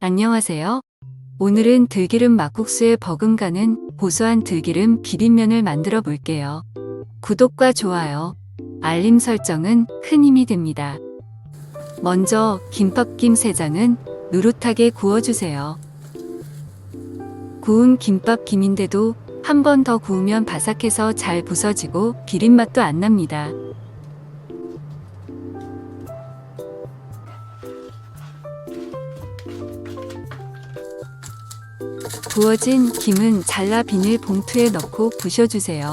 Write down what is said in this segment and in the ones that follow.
안녕하세요. 오늘은 들기름 막국수에 버금가는 고소한 들기름 비빔면을 만들어 볼게요. 구독과 좋아요, 알림 설정은 큰 힘이 됩니다. 먼저 김밥김 3장은 누릇하게 구워주세요. 구운 김밥 김인데도 한 번 더 구우면 바삭해서 잘 부서지고 비린맛도 안 납니다. 부어진 김은 잘라 비닐 봉투에 넣고 부셔주세요.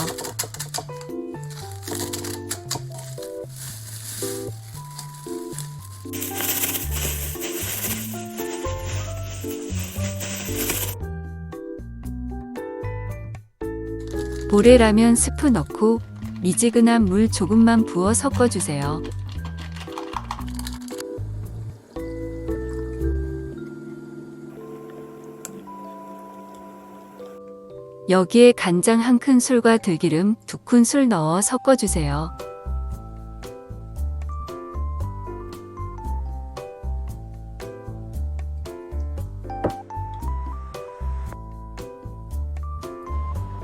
모래라면 스프 넣고 미지근한 물 조금만 부어 섞어주세요. 여기에 간장 한 큰술과 들기름 두 큰술 넣어 섞어주세요.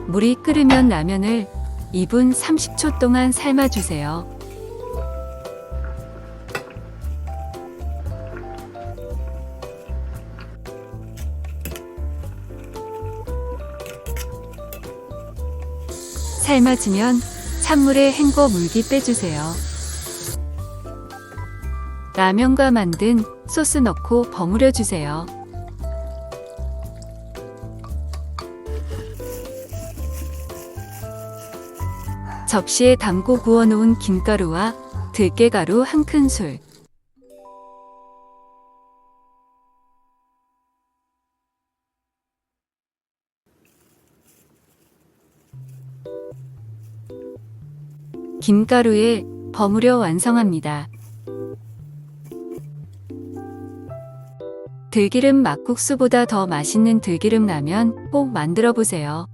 물이 끓으면 라면을 2분 30초 동안 삶아주세요. 삶아지면 찬물에 헹궈 물기 빼주세요. 라면과 만든 소스 넣고 버무려 주세요. 접시에 담고 구워놓은 김가루와 들깨가루 한 큰술, 김가루에 버무려 완성합니다. 들기름 막국수보다 더 맛있는 들기름 라면 꼭 만들어 보세요.